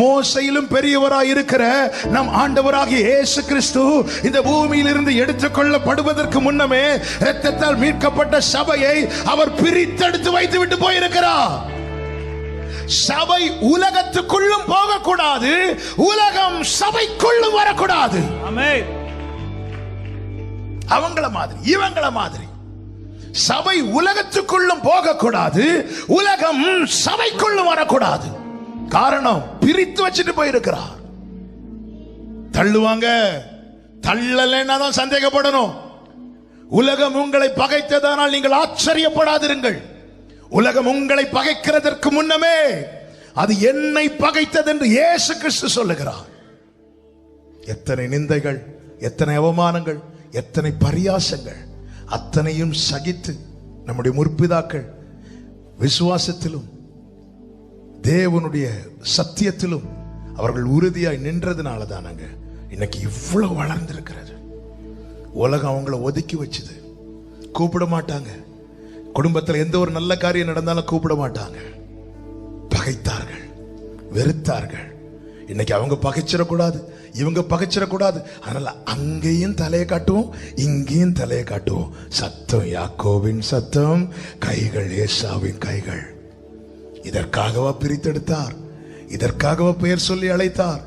மோசையிலும் பெரியவராய் இருக்கிற நம் ஆண்டவராகிய இயேசு கிறிஸ்து இந்த பூமியிலிருந்து எடுத்துக்கொள்ளப்படுவதற்கு முன்னமே இரத்தத்தால் மீட்கப்பட்ட சபையை அவர் பிரித்தெடுத்து வைத்து விட்டு போயிருக்கிறார். சபை உலகத்துக்குள்ளும் போகக்கூடாது உலகம் சபைக்குள்ளும் வரக்கூடாது. அவங்கள மாதிரி இவங்கள மாதிரி. சபை உலகத்துக்குள்ளும் போகக்கூடாது உலகம் சபைக்குள்ளும் வரக்கூடாது. காரணம் பிரித்து வச்சுட்டு போயிருக்கிறார். தள்ளுவாங்க. தள்ளலைன்னா தான் சந்தேகப்படணும். உலகம் உங்களை பகைத்ததானால் நீங்கள் ஆச்சரியப்படாதிருங்கள். உலகம் உங்களை பகைக்கிறதற்கு முன்னமே அது என்னை பகைத்தது என்று இயேசு கிறிஸ்து சொல்லுகிறார். எத்தனை நிந்தைகள் எத்தனை அவமானங்கள் எத்தனை பரியாசங்கள் அத்தனையும் சகித்து நம்முடைய முற்பிதாக்கள் விசுவாசத்திலும் தேவனுடைய சத்தியத்திலும் அவர்கள் உறுதியாய் நின்றதுனால தானங்க இன்னைக்கு இவ்வளவு வளர்ந்திருக்கிறது. உலகம் அவங்கள ஒதுக்கி வச்சுது. கூப்பிட மாட்டாங்க. குடும்பத்தில் எந்த ஒரு நல்ல காரியம் நடந்தாலும் கூப்பிட மாட்டாங்க. பகைத்தார்கள். வெறுத்தார்கள். இன்னைக்கு அவங்க பகைச்சிடக்கூடாது. இவங்க பகைச்சிடக்கூடாது. அதனால அங்கேயும் தலையை காட்டுவோம் இங்கேயும் தலையை காட்டுவோம். சத்தம் யாக்கோவின் சத்தம் கைகள் ஏசாவின் கைகள். இதற்காகவா பிரித்தெடுத்தார்? இதற்காகவா பெயர் சொல்லி அழைத்தார்?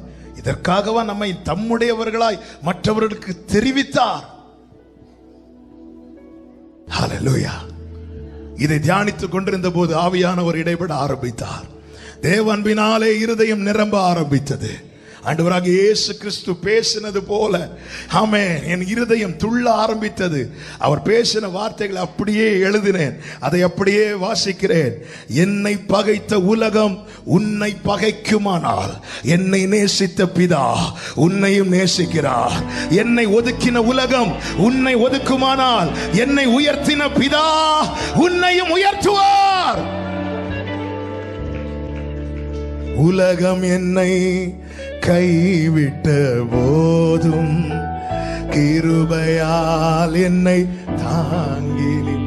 இதற்காகவா நம்மை தம்முடையவர்களாய் மற்றவர்களுக்கு தெரிவித்தார்? இதை தியானித்துக் கொண்டிருந்த போது ஆவியானவர் இடைபட ஆரம்பித்தார். தேவன்பினாலே இருதயம் நிரம்ப ஆரம்பித்தது. ஆண்டவராக இயேசு கிறிஸ்து பேசினது போல ஆமே என் இருதயம் துள்ள ஆரம்பித்தது. அவர் பேசின வார்த்தைகளை அப்படியே எழுதினேன். அதை அப்படியே வாசிக்கிறேன். என்னை பகைத்த உலகம் உன்னை பகைக்குமானால் என்னை நேசித்த பிதா உன்னையும் நேசிக்கிறார் என்னை ஒதுக்கின உலகம் உன்னை ஒதுக்குமானால் என்னை உயர்த்தின பிதா உன்னையும் உயர்த்துவார். உலகம் என்னை கைவிட்ட போதும் கிருபையால் என்னை தாங்கினேன்